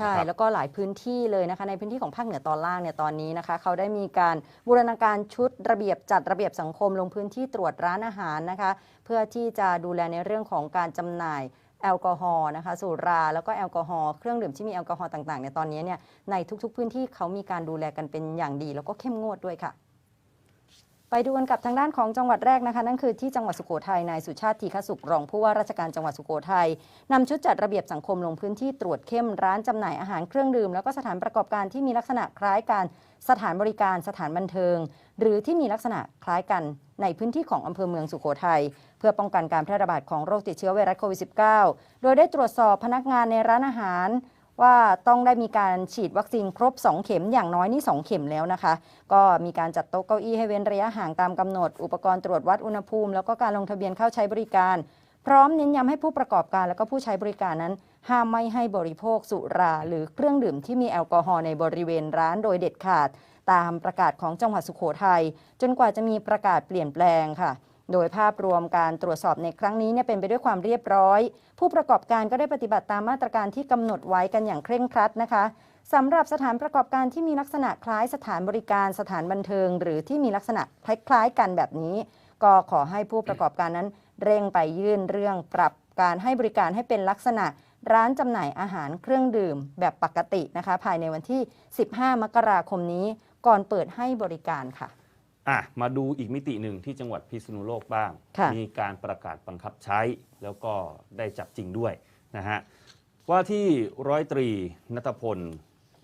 ใช่นะครับแล้วก็หลายพื้นที่เลยนะคะ ในพื้นที่ของภาคเหนือตอนล่างเนี่ยตอนนี้นะคะเขาได้มีการบูรณาการชุดระเบียบจัดระเบียบสังคมลงพื้นที่ตรวจร้านอาหารนะคะ เพื่อที่จะดูแลในเรื่องของการจำหน่ายแอลกอฮอล์นะคะสุราแล้วก็แอลกอฮอล์เครื่องดื่มที่มีแอลกอฮอล์ต่างๆเนี่ยตอนนี้เนี่ยในทุกๆ พื้นที่เขามีการดูแลกันเป็นอย่างดี แล้วก็เข้มงวดด้วยค่ะ ไปดูกันกับทางด้านของจังหวัดแรกนะคะ นั่นคือที่จังหวัดสุโขทัยนายสุชาติทีฆสุขรองผู้ว่าราชการจังหวัดสุโขทัยนำชุดจัดระเบียบสังคมลงพื้นที่ตรวจเข้มร้านจำหน่ายอาหารเครื่องดื่ม แล้วก็สถานประกอบการที่มีลักษณะคล้ายกันสถานบริการสถานบันเทิง หรือที่มีลักษณะคล้ายกันในพื้นที่ของอำเภอเมืองสุโขทัยเพื่อป้องกันการแพร่ระบาดของโรคติดเชื้อไวรัสโควิด -19 โดยได้ตรวจสอบพนักงานในร้านอาหาร ว่าต้องได้มีการฉีดวัคซีนครบ 2 เข็มอย่างน้อยนี่ 2 เข็มแล้วนะคะ ก็มีการจัดโต๊ะเก้าอี้ให้เว้นระยะห่างตามกำหนด อุปกรณ์ตรวจวัดอุณหภูมิ แล้วก็การลงทะเบียนเข้าใช้บริการ พร้อมเน้นย้ำให้ผู้ประกอบการและก็ผู้ใช้บริการนั้น ห้ามไม่ให้บริโภคสุรา หรือเครื่องดื่มที่มีแอลกอฮอล์ในบริเวณร้านโดยเด็ดขาด ตามประกาศของจังหวัดสุโขทัยจนกว่าจะมีประกาศเปลี่ยนแปลงค่ะ โดยภาพรวมการตรวจสอบในครั้งนี้เนี่ยเป็นไปด้วยความเรียบร้อย ผู้ประกอบการก็ได้ปฏิบัติตามมาตรการที่กำหนดไว้กันอย่างเคร่งครัดนะคะสำหรับสถานประกอบการที่มีลักษณะคล้ายสถานบริการสถานบันเทิง หรือที่มีลักษณะคล้ายๆกันแบบนี้ ก็ขอให้ผู้ประกอบการนั้น เร่งไปยื่นเรื่องปรับการให้บริการให้เป็นลักษณะร้านจำหน่ายอาหารเครื่องดื่มแบบปกตินะคะ ภายในวันที่ 15 มกราคมนี้ก่อนเปิดให้บริการค่ะ อะมาดูอีกมิติหนึ่งที่จังหวัดพิษณุโลกบ้าง ค่ะ มีการประกาศบังคับใช้ แล้วก็ได้จับจริงด้วยนะฮะว่าที่ร้อยตรีนัทพล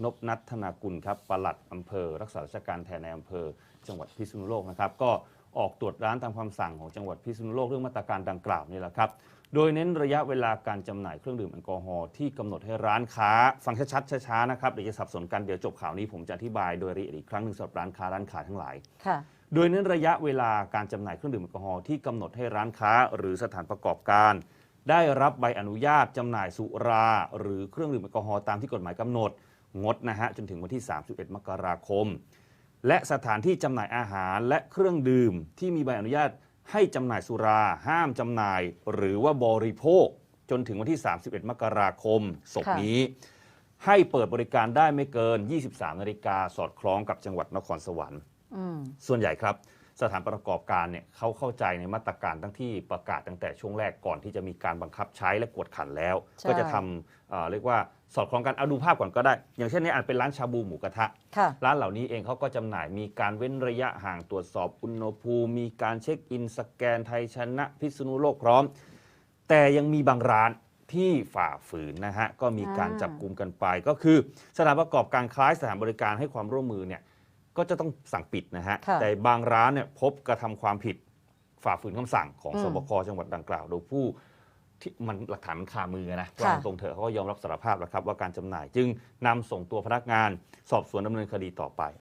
นบนัทธนากุลครับปลัดอำเภอ รักษาราชการแทนในอำเภอจังหวัดพิษณุโลกนะครับ ก็ ออกตรวจร้านตามคำสั่งของจังหวัดพิษณุโลกเรื่องมาตรการดังกล่าวนี่แหละครับ โดยเน้นระยะเวลาการจำหน่ายเครื่องดื่มแอลกอฮอล์ที่กำหนดให้ร้านค้า ฟังชัดๆช้าๆนะครับเดี๋ยวจะสับสนกันเดี๋ยวจบข่าวนี้ผมจะอธิบายโดยละเอียดอีกครั้งหนึ่งสำหรับร้านค้าร้านขายทั้งหลายค่ะโดยเน้นระยะเวลาการจำหน่ายเครื่องดื่มแอลกอฮอล์ที่กำหนดให้ร้านค้า หรือสถานประกอบการ ได้รับใบอนุญาตจำหน่ายสุรา หรือเครื่องดื่มแอลกอฮอล์ตามที่กฎหมายกำหนดงดนะฮะจนถึงวันที่ 31 มกราคม และสถานที่จำหน่ายอาหารและเครื่องดื่มที่มีใบอนุญาตให้จำหน่ายสุรา ห้ามจำหน่าย หรือว่าบริโภค จนถึงวันที่ 31 มกราคมศกค่ะนี้ ให้เปิดบริการได้ไม่เกิน 23 นาฬิกาสอดคล้องกับจังหวัดนครสวรรค์อืมส่วนใหญ่ครับ สถานประกอบการเนี่ยเขาเข้าใจในมาตรการทั้งที่ประกาศตั้งแต่ช่วงแรกก่อนที่จะมีการบังคับใช้และกวดขันแล้ว ใช่ ก็จะทำเอ่อเรียกว่าสอดคล้องกันเอาดูภาพก่อนก็ได้ อย่างเช่นนี้อาจเป็นร้านชาบูหมูกระทะ ค่ะ ร้านเหล่านี้เองเขาก็จำหน่ายมีการเว้นระยะห่างตรวจสอบอุณหภูมิ มีการเช็คอินสแกนไทยชนะ พิษณุโลกพร้อม แต่ยังมีบางร้านที่ฝ่าฝืนนะฮะ ก็มีการอ่า จับกลุ่มกันไป ก็คือสถานประกอบการคล้ายสถานบริการให้ความร่วมมือเนี่ย ก็จะต้องสั่งปิดนะฮะ ค่ะแต่บางร้านเนี่ยพบกระทำความผิดฝ่าฝืนคำสั่งของอืมสบคจังหวัดดังกล่าว โดยผู้ที่มันหลักฐานมันคามือนะค่ะว่าตรงเถอะเขาก็ยอมรับสารภาพแล้วครับว่าการจำหน่าย จึงนำส่งตัวพนักงาน สอบสวนดำเนินคดีต่อไป